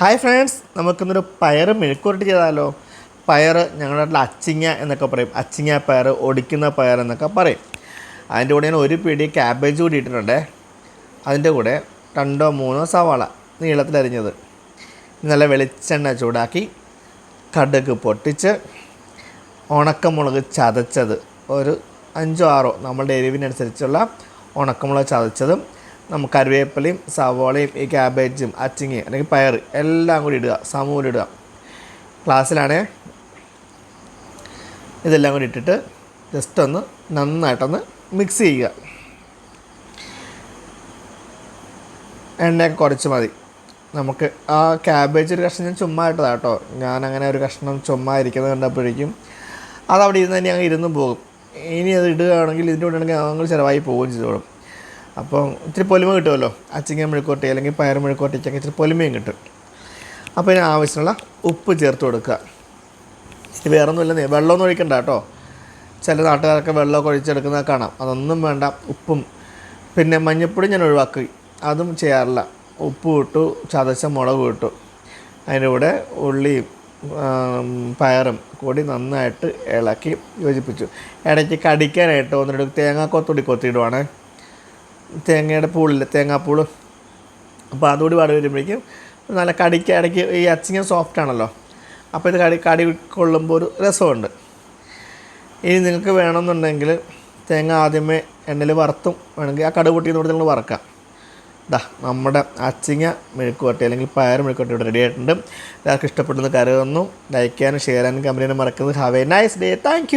Hi friends നമുക്കിന്നൊരു പയർ മെഴുക്കുരുട്ടി ചെയ്താലോ? പയർ ഞങ്ങളുടെ നാട്ടിൽ അച്ചിങ്ങ എന്നൊക്കെ പറയും. അച്ചിങ്ങ പയർ ഒടിക്കുന്ന പയർ എന്നൊക്കെ പറയും. അതിന്റെ കൂടെ ഞാൻ ഒരു പിടി ക്യാബേജ് കൂടി ഇട്ടിട്ടുണ്ട്. അതിന്റെ കൂടെ രണ്ടോ മൂന്നോ സവാള നീളത്തിലരിഞ്ഞത് നല്ല വെളിച്ചെണ്ണ ചൂടാക്കി കടുക് പൊട്ടിച്ച് ഉണക്കമുളക് ചതച്ചത്. ഒരു അഞ്ചോ ആറോ നമ്മളുടെ എരിവിനനുസരിച്ചുള്ള ഉണക്കമുളക് ചതച്ചതും നമുക്ക് കറിവേപ്പിലയും സവോളയും ഈ ക്യാബേജും അച്ചിങ്ങയും അല്ലെങ്കിൽ പയർ എല്ലാം കൂടി ഇടുക. സമൂലം ഇടുക. ക്ലാസ്സിലാണേ? ഇതെല്ലാം കൂടി ഇട്ടിട്ട് ജസ്റ്റ് ഒന്ന് നന്നായിട്ടൊന്ന് മിക്സ് ചെയ്യുക. എണ്ണയൊക്കെ കുറച്ച് മതി. നമുക്ക് ആ ക്യാബേജ് ഒരു കഷ്ണം ഞാൻ ചുമ്മാ ഇട്ടതാ കേട്ടോ. ഞാൻ അങ്ങനെ ഒരു കഷ്ണം ചുമ്മാ ഇരിക്കുന്നത് കണ്ടപ്പോഴേക്കും അതവിടെ ഇരുന്ന് തന്നെ അങ്ങ് ഇരുന്ന് പോകും. ഇനി അത് ഇടുകയാണെങ്കിൽ ഇതിന്റെ ആണെങ്കിൽ അങ്ങ് ചിലവായി പോവുകയും ചെയ്തോളും. അപ്പോൾ ഇച്ചിരി പൊലിമ കിട്ടുമല്ലോ. അച്ചിങ്ങ മെഴുക്കോട്ടി അല്ലെങ്കിൽ പയർ മെഴുക്കോട്ടിച്ചൊക്കെ ഇച്ചിരി പൊലിമയും കിട്ടും. അപ്പോൾ ഇതിന് ആവശ്യമുള്ള ഉപ്പ് ചേർത്ത് കൊടുക്കുക. ഇത് വേറെ ഒന്നുമില്ലെന്നേ വെള്ളമൊന്നും ഒഴിക്കണ്ട കേട്ടോ. ചില നാട്ടുകാരൊക്കെ വെള്ളമൊക്കെ ഒഴിച്ചെടുക്കുന്നത് കാണാം. അതൊന്നും വേണ്ട. ഉപ്പും. പിന്നെ മഞ്ഞപ്പൊടി ഞാൻ ഒഴിവാക്കി. അതും ചെയ്യാറില്ല. ഉപ്പ് ഇട്ടു ചതച്ച മുളക് ഇട്ടു. അതിന്റെ കൂടെ ഉള്ളിയും പയറും കൂടി നന്നായിട്ട് ഇളക്കി യോജിപ്പിച്ചു. ഇടയ്ക്ക് കടിക്കാനായിട്ട് ഒന്ന് രണ്ട് തേങ്ങാക്കൊത്തുകൂടി കൊത്തിയിടുവാണേ. തേങ്ങയുടെ പൂളില്ലേ തേങ്ങാപ്പൂൾ. അപ്പോൾ അതുകൂടി പാടി വരുമ്പോഴേക്കും നല്ല കടിക്ക് ഇടയ്ക്ക് ഈ അച്ചിങ്ങ സോഫ്റ്റ് ആണല്ലോ. അപ്പോൾ ഇത് കടി കടി കൊള്ളുമ്പോൾ ഒരു രസമുണ്ട്. ഇനി നിങ്ങൾക്ക് വേണമെന്നുണ്ടെങ്കിൽ തേങ്ങ ആദ്യമേ എണ്ണയിൽ വറുത്തും വേണമെങ്കിൽ ആ കടുക് പൊട്ടിയെന്ന് കൂടി നിങ്ങൾ വറക്കാം. ദാ നമ്മുടെ അച്ചിങ്ങ മെഴുക്കുവട്ടി അല്ലെങ്കിൽ പയർ മെഴുക്കുവട്ടി ഇവിടെ റെഡി ആയിട്ടുണ്ട്. എല്ലാവർക്കും ഇഷ്ടപ്പെടുന്ന കരുതുന്നു. ലൈക്ക് ചെയ്യാനും ഷെയർ ചെയ്യാനും കമ്പനിയാണ് മറക്കുന്നത് have a nice day thank